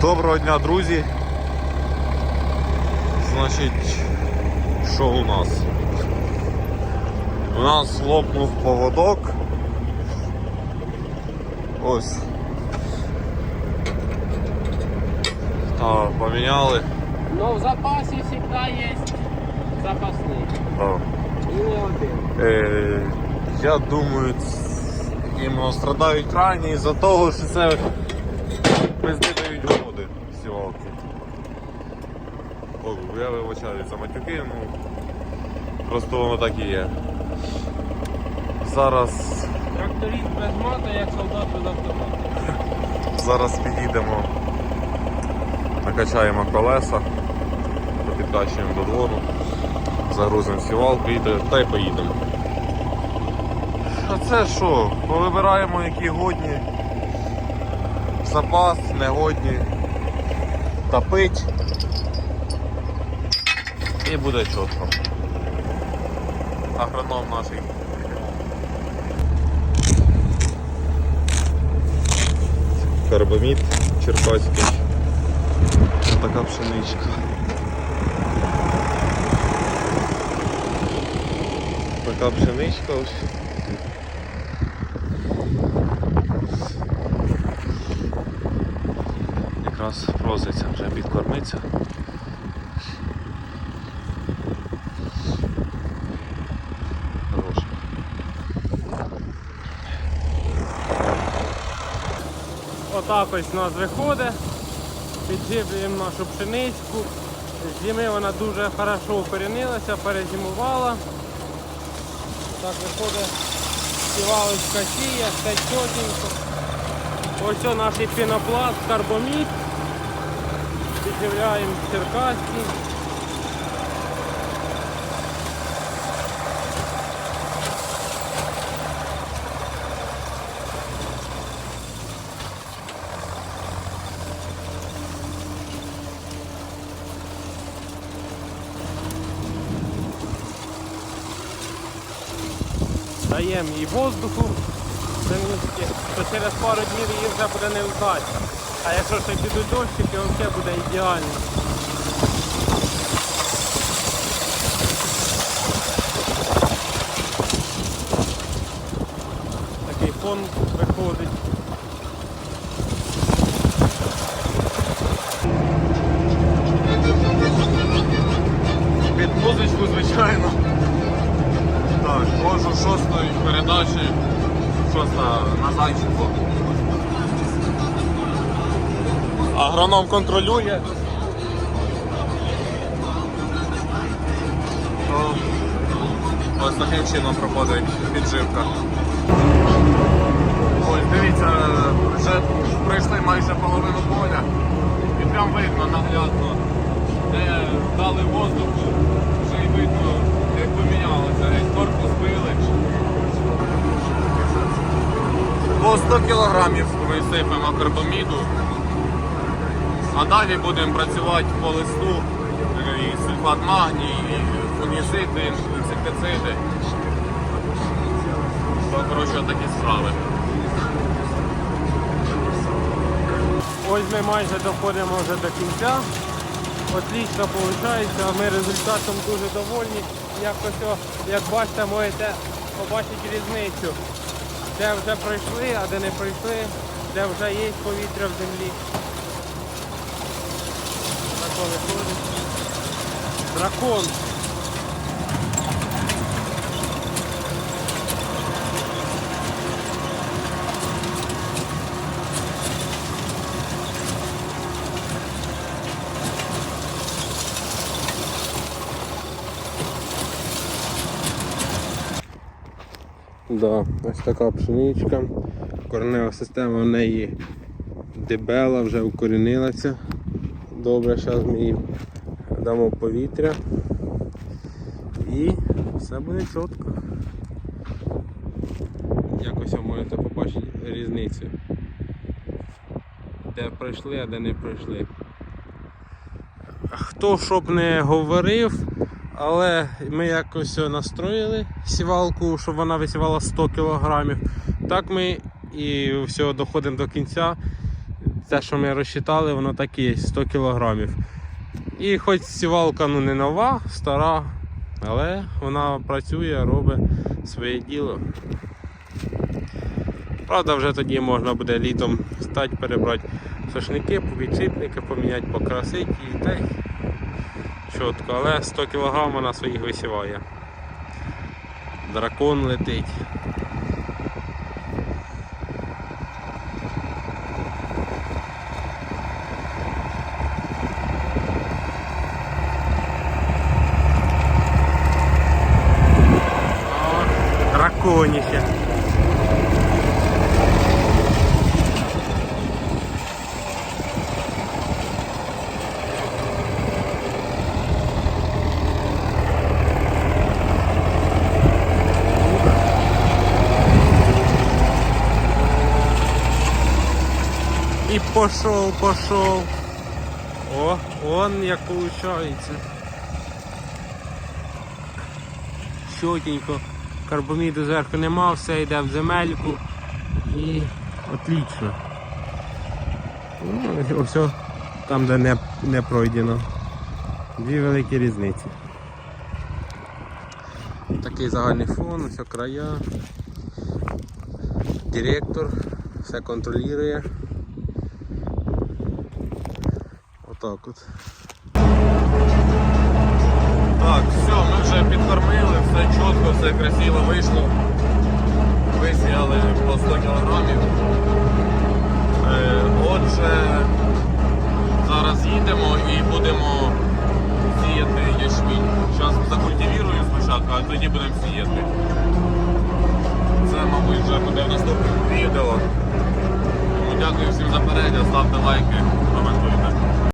Доброго дня, друзі. Значить, що у нас? У нас лопнув поводок. Ось. Та, поміняли. Но в запасе всегда есть запасные. Та. И не один. Е, я думаю, іменно страдають крайні із-за того, що це пизди дають О, я вибачаю за матюки, ну просто воно так і є. Зараз, Тракторист без мата, як солдат без автомата. зараз підійдемо, накачаємо колеса, підкачуємо до двору, загрузимо сівалку і та- та й поїдемо. А це що? Повибираємо які годні. Запас, негодні. Топить. І буде чітко. Агроном наш. Карбамід черкаський. Така пшеничка. Така пшеничка ось. Якраз проситься вже підкормиться. Отак ось у нас виходить. Підживлюємо нашу пшеничку. Зими вона дуже хорошо укорінилася, перезимувала. Так виходить співалочка сіє, все чотенько. Ось наш пінопласт, карбоміт. Підживляємо черкаський. Даємо їй воздуху, трішки, то через пару днів її вже буде не вдати. А якщо ще підуть дощики, взагалі буде ідеально. Такий фон виходить. Під музичку, звичайно. Так, кожу шостої передачі. Шоста на зайчику. Агроном контролює. Ось таким чином проходить підживка. Ось дивіться, вже пройшли майже половину поля. І прям видно наглядно, де дали воздуху, вже й видно, як помінялося, як корпус били. По 100 кілограмів ми сипемо карбаміду, а далі будемо працювати по листу, і сульфат магній, і фунгіциди, інсектициди. Коротше, такі справи. Ось ми майже доходимо вже до кінця. Отлично виходить, ми результатом дуже довольні. Якось, як бачите, можете побачити різницю. Де вже пройшли, а де не пройшли, де вже є повітря в землі. Дракон. Дракон. Да, ось така пшеничка. Коренева система в неї дебела, вже укорінилася. Добре, зараз ми їй дамо повітря. І все буде чітко. Якось ви можете побачити різницю. Де пройшли, а де не пройшли. Хто щоб не говорив, але ми якось настроїли сівалку, щоб вона висівала 100 кг. Так ми і все доходимо до кінця. те, що ми розчитали, воно так і є, 100 кілограмів. І хоч сівалка ну, не нова, стара, але вона працює, робить своє діло. Правда, вже тоді можна буде літом стати, перебрати сошники, підшипники, поміняти, покрасити і та й чітко, але 100 кг вона своїх висіває. Дракон летить. О, Драконіще. І пошов, пошов. О, он як получається. Щотенько. Карбоміду зверху нема, все йде в земельку. І отлично. Ну, ось там, де не, не пройдено. Дві великі різниці. Такий загальний фон, ось края. Директор все контролює. Отак от. Так, все, ми вже підкормили, все чітко, все красиво вийшло. Висіяли по 100 кілограмів. Е, Отже, зараз їдемо і будемо сіяти ячмінь. Зараз закультивірую спочатку, а тоді будемо сіяти. Це, мабуть, вже буде в наступному відео. Дякую всім за перегляд, ставте лайки,